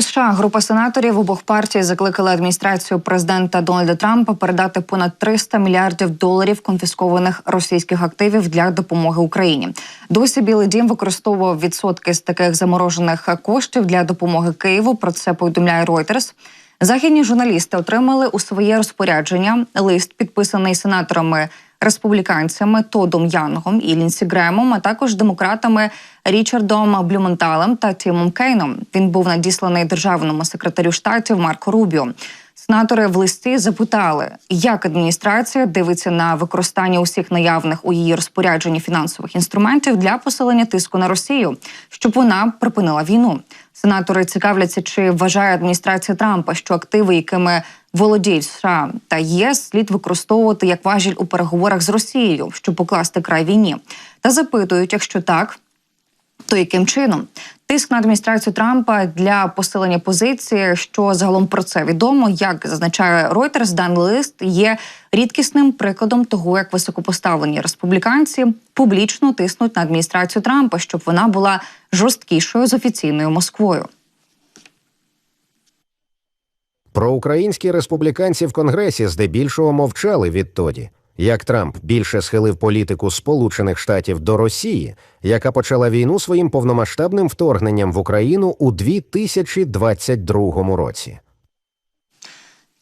США група сенаторів обох партій закликали адміністрацію президента Дональда Трампа передати понад 300 мільярдів доларів конфіскованих російських активів для допомоги Україні. Досі Білий Дім використовував відсотки з таких заморожених коштів для допомоги Києву. Про це повідомляє Reuters. Західні журналісти отримали у своє розпорядження лист, підписаний сенаторами республіканцями Тодом Янгом і Лінсі Гремом, а також демократами Річардом Блюменталем та Тімом Кейном. Він був надісланий державному секретарю штатів Марко Рубіо. Сенатори в листі запитали, як адміністрація дивиться на використання усіх наявних у її розпорядженні фінансових інструментів для посилення тиску на Росію, щоб вона припинила війну. Сенатори цікавляться, чи вважає адміністрація Трампа, що активи, якими володіють США та ЄС, слід використовувати як важіль у переговорах з Росією, щоб покласти край війні, та запитують, якщо так, то яким чином тиск на адміністрацію Трампа для посилення позиції, що загалом про це відомо, як зазначає Reuters, даний лист є рідкісним прикладом того, як високопоставлені республіканці публічно тиснуть на адміністрацію Трампа, щоб вона була жорсткішою з офіційною Москвою. Проукраїнські республіканці в Конгресі здебільшого мовчали відтоді, як Трамп більше схилив політику Сполучених Штатів до Росії, яка почала війну своїм повномасштабним вторгненням в Україну у 2022 році.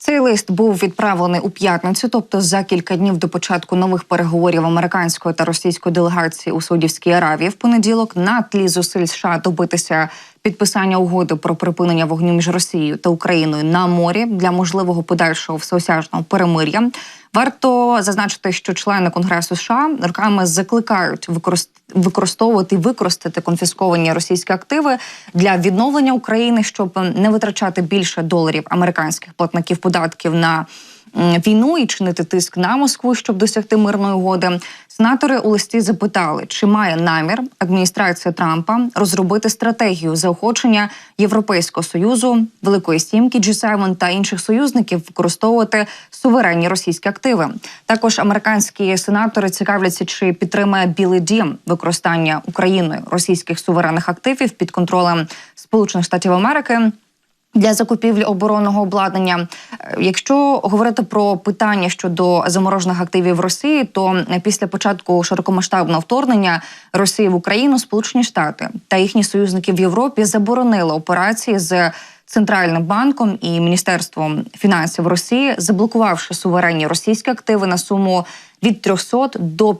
Цей лист був відправлений у п'ятницю, тобто за кілька днів до початку нових переговорів американської та російської делегації у Саудівській Аравії в понеділок на тлі зусиль США добитися підписання угоди про припинення вогню між Росією та Україною на морі для можливого подальшого всеосяжного перемир'я. Варто зазначити, що члени Конгресу США роками закликають використовувати і використати конфісковані російські активи для відновлення України, щоб не витрачати більше доларів американських платників податків на війну і чинити тиск на Москву, щоб досягти мирної угоди. Сенатори у листі запитали, чи має намір адміністрація Трампа розробити стратегію заохочення Європейського союзу, Великої Сімки, G7 та інших союзників використовувати суверенні російські активи. Також американські сенатори цікавляться, чи підтримає Білий Дім використання Україною російських суверенних активів під контролем Сполучених Штатів Америки. Для закупівлі оборонного обладнання, Е, якщо говорити про питання щодо заморожених активів Росії, то після початку широкомасштабного вторгнення Росії в Україну Сполучені Штати та їхні союзники в Європі заборонили операції з центральним банком і міністерством фінансів Росії, заблокувавши суверенні російські активи на суму від 300 до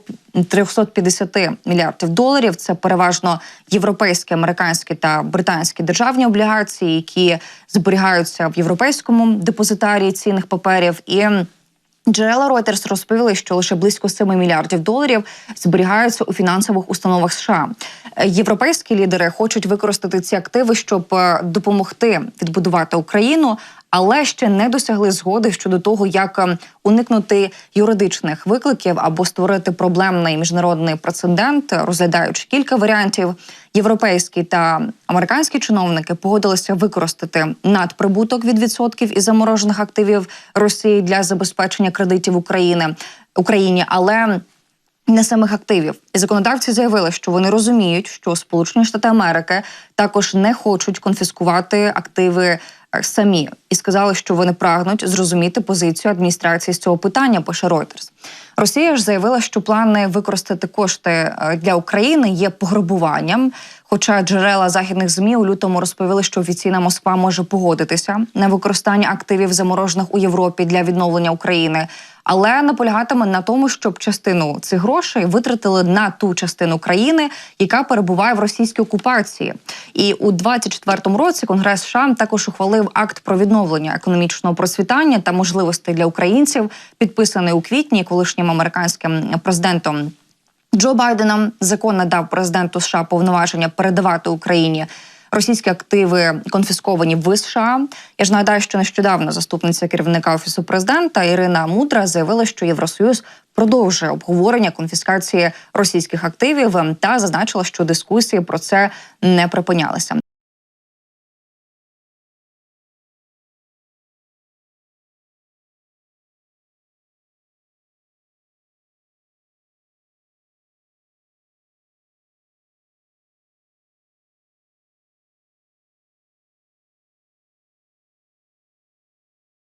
350 мільярдів доларів. Це переважно європейські, американські та британські державні облігації, які зберігаються в європейському депозитарії цінних паперів і. Джерела Reuters розповіли, що лише близько 7 мільярдів доларів зберігаються у фінансових установах США. Е, Європейські лідери хочуть використати ці активи, щоб е, допомогти відбудувати Україну, але ще не досягли згоди щодо того, як е, уникнути юридичних викликів або створити проблемний міжнародний прецедент, розглядаючи кілька варіантів. Європейські та американські чиновники погодилися використати надприбуток від відсотків із заморожених активів Росії для забезпечення кредитів України Україні, але не самих активів. І законодавці заявили, що вони розуміють, що Сполучені Штати Америки також не хочуть конфіскувати активи самі, і сказали, що вони прагнуть зрозуміти позицію адміністрації з цього питання. Пише Reuters. Росія ж заявила, що плани використати кошти е, для України є пограбуванням. Хоча джерела західних змі у лютому розповіли, що офіційна Москва може погодитися на використання активів заморожених у Європі для відновлення України, але наполягатиме на тому, щоб частину цих грошей витратили на ту частину країни, яка перебуває в російській окупації. І у 24-му році Конгрес США також ухвалив акт про відновлення економічного процвітання та можливостей для українців, підписаний у квітні колишнім американським президентом. Джо Байденом закон надав президенту США повноваження передавати Україні російські активи конфісковані в США. Я ж нагадаю, що нещодавно заступниця керівника офісу президента Ірина Мудра заявила, що Євросоюз продовжує обговорення конфіскації російських активів та зазначила, що дискусії про це не припинялися.